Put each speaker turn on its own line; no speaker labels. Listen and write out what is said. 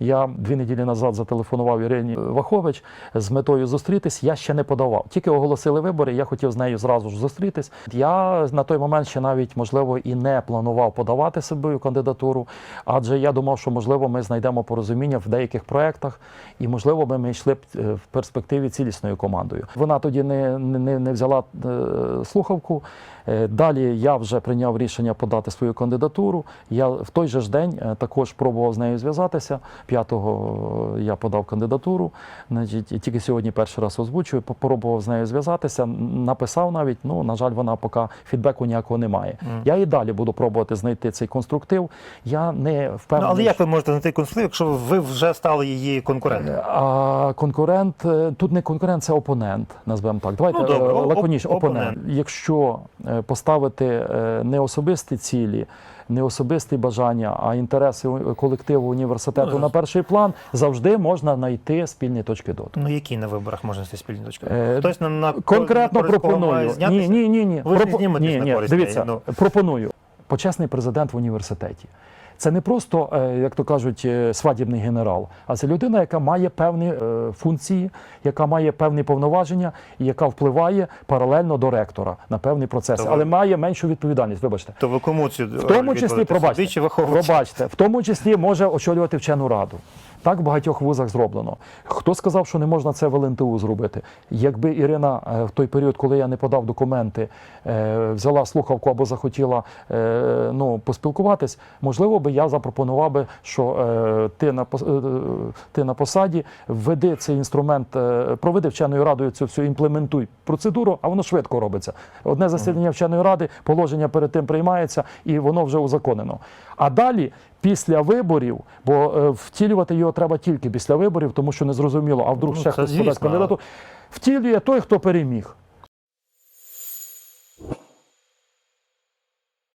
Я дві неділі назад зателефонував Ірині Вахович з метою зустрітись. Я ще не подавав. Тільки оголосили вибори. Я хотів з нею зразу ж зустрітись. Я на той момент ще навіть можливо і не планував подавати свою кандидатуру, адже я думав, що можливо ми знайдемо порозуміння в деяких проєктах, і можливо би ми йшли б е, в перспективі цілісною командою. Вона тоді не, не, не взяла е, слухавку. Е, Далі я вже прийняв рішення подати свою кандидатуру. Я в той же ж день також пробував з нею зв'язатися. 5-го я подав кандидатуру. Значить, тільки сьогодні перший раз озвучую. Попробував з нею зв'язатися. Написав навіть. Ну на жаль, вона поки фідбеку ніякого немає. Я і далі буду пробувати знайти цей конструктив. Я не
Ну, але як ви можете знайти конструктив, якщо ви вже стали її конкурентом?
А конкурент е, тут не конкурент, це опонент. Назвемо так. Давайте
Ну, добре,
е,
оп-
лаконічно.
оп-
Опонент. Якщо е, поставити е, не особисті цілі, не особисті бажання, а інтереси колективу університету
Ну,
на перший план, завжди можна знайти спільні точки дотику.
Ну які на виборах можна знайти спільні точки?
дотику?
Хтось на, на
Конкретно пропоную. Ні, ні, ні, ні.
Ви
Пропо- ні,
на
ні. Дивіться,
ну.
пропоную. Почесний президент в університеті. Це не просто, е, як то кажуть, е, свадібний генерал, а це людина, яка має певні е, функції, яка має певні повноваження і яка впливає паралельно до ректора на певні процеси,
То ви-
але має меншу відповідальність. Вибачте.
То ви кому цю
В тому числі, пробачте, пробачте, в тому числі може очолювати вчену раду. Так в багатьох вузах зроблено. Хто сказав, що не можна це в ЛНТУ зробити? Якби Ірина е, в той період, коли я не подав документи, е, взяла слухавку або захотіла е, ну, поспілкуватись, можливо би я запропонував би, що ти, на, ти на посаді введи цей інструмент, проведи вченою радою цю всю імплементуй процедуру, а воно швидко робиться. Одне засідання вченої ради, положення перед тим приймається, і воно вже узаконено. А далі. Після виборів, бо е, втілювати його треба тільки після виборів, тому що не зрозуміло, а вдруг
Ну,
ще хтось подасть кандидату. Втілює той, хто переміг.